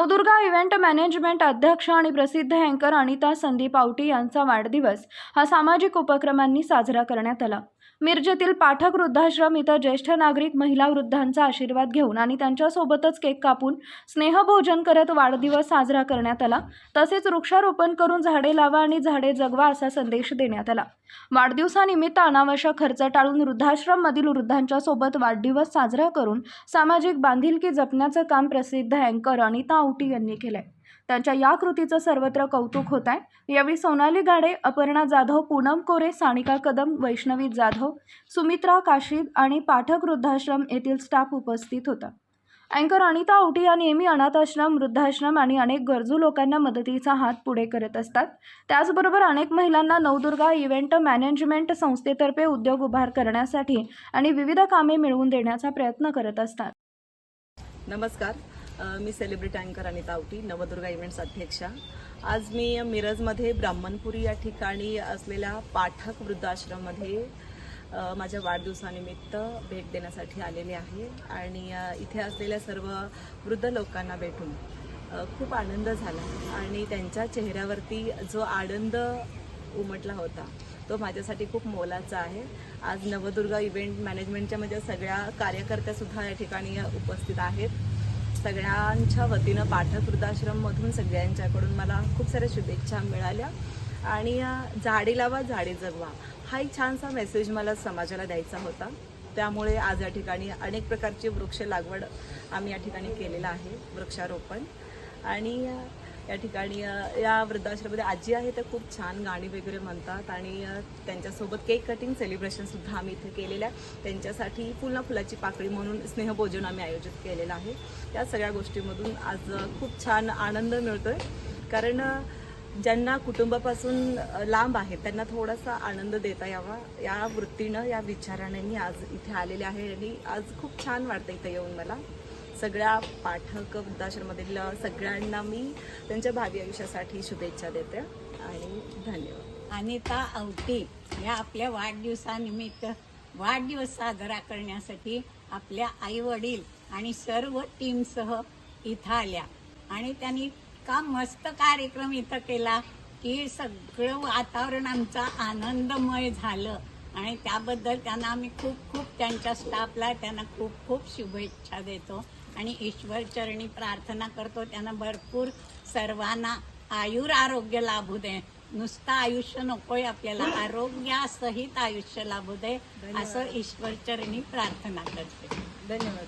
Navdurga event management अध्यक्ष आणि प्रसिद्ध अँकर अनिता संदीप आवटी यांचा वाढदिवस हा सामाजिक उपक्रमांनी साजरा करण्यात आला. मिरजेतील पाठक वृद्धाश्रम इथं ज्येष्ठ नागरिक महिला वृद्धांचा आशीर्वाद घेऊन आणि त्यांच्यासोबतच केक कापून स्नेहभोजन करत वाढदिवस साजरा करण्यात आला. तसेच वृक्षारोपण करून झाडे लावा आणि झाडे जगवा असा संदेश देण्यात आला. वाढदिवसानिमित्त अनावश्यक खर्च टाळून वृद्धाश्रममधील वृद्धांच्या सोबत वाढदिवस साजरा करून सामाजिक बांधिलकी जपण्याचं काम प्रसिद्ध अँकर अनिता आवटी यांनी केलं आहे त्यांच्या या कृतीचं सर्वत्र कौतुक होत आहे. यावेळी सोनाली गाडे अपर्णा जाधव पूनम कोरे सानिका कदम वैष्णवी जाधव सुमित्रा काशीद आणि पाठक वृद्धाश्रम येथील स्टाफ उपस्थित होता. अँकर अनिता औटी या नेहमी अनाथाश्रम वृद्धाश्रम आणि अनेक गरजू लोकांना मदतीचा हात पुढे करत असतात. त्याचबरोबर अनेक महिलांना नवदुर्गा इव्हेंट मॅनेजमेंट संस्थेतर्फे उद्योग उभार करण्यासाठी आणि विविध कामे मिळवून देण्याचा प्रयत्न करत असतात. नमस्कार. मी सेलिब्रिटी अँकर अनिता आवटी नवदुर्गा इव्हेंट्स अध्यक्षा. आज मी मिरजमध्ये ब्राह्मणपुरी या ठिकाणी असलेल्या पाठक वृद्धाश्रममध्ये माझ्या वाढदिवसानिमित्त भेट देण्यासाठी आलेले आहे आणि इथे असलेल्या सर्व वृद्ध लोकांना भेटून खूप आनंद झाला आणि त्यांच्या चेहऱ्यावरती जो आनंद उमटला होता तो माझ्यासाठी खूप मोलाचा आहे. आज नवदुर्गा इव्हेंट मॅनेजमेंटच्या माझ्या सगळ्या कार्यकर्त्यासुद्धा या ठिकाणी उपस्थित आहेत. सगळ्यांच्या वतीनं पाठक वृद्धाश्रममधून सगळ्यांच्याकडून मला खूप साऱ्या शुभेच्छा मिळाल्या. आणि झाडे लावा झाडे जगवा. हा एक छानसा मेसेज मला समाजाला द्यायचा होता. त्यामुळे आज या ठिकाणी अनेक प्रकारची वृक्ष लागवड आम्ही या ठिकाणी केलेलं आहे वृक्षारोपण. आणि या ठिकाणी या वृद्धाश्रमामध्ये आजी आहे तर खूप छान गाणी वगैरे म्हणतात आणि त्यांच्यासोबत केक कटिंग सेलिब्रेशनसुद्धा आम्ही इथे केलेलं आहे त्यांच्यासाठी फुलं फुलाची पाकळी म्हणून स्नेहभोजन आम्ही आयोजित केलेलं आहे. या सगळ्या गोष्टीमधून आज खूप छान आनंद मिळतोय. कारण ज्यांना कुटुंबापासून लांब आहे त्यांना थोडासा आनंद देता यावा. या वृत्तीनं या विचाराने मी आज इथे आलेले आहे आणि आज खूप छान वाटतं इथं येऊन मला. सगळ्या पाठक वृद्धाश्रममधील सगळ्यांना मी त्यांच्या भावी आयुष्यासाठी शुभेच्छा देते आणि धन्यवाद. अनिता अवती या आपल्या वाढदिवसानिमित्त वाढदिवस साजरा करण्यासाठी आपल्या आई वडील आणि सर्व टीमसह इथं आल्या. आणि त्यांनी का मस्त कार्यक्रम इथं केला की सगळं वातावरण आमचं आनंदमय झालं. आणि त्याबद्दल त्यांना आम्ही खूप खूप त्यांच्या स्टाफला त्यांना खूप खूप शुभेच्छा देतो. आणि ईश्वर चरणी प्रार्थना करतो. त्यांना भरपूर सर्वांना आयुर आरोग्य लाभू दे. नुसतं आयुष्य नकोय आपल्याला. आरोग्यासहित आयुष्य लाभू दे. असं ईश्वर चरणी प्रार्थना करते. धन्यवाद.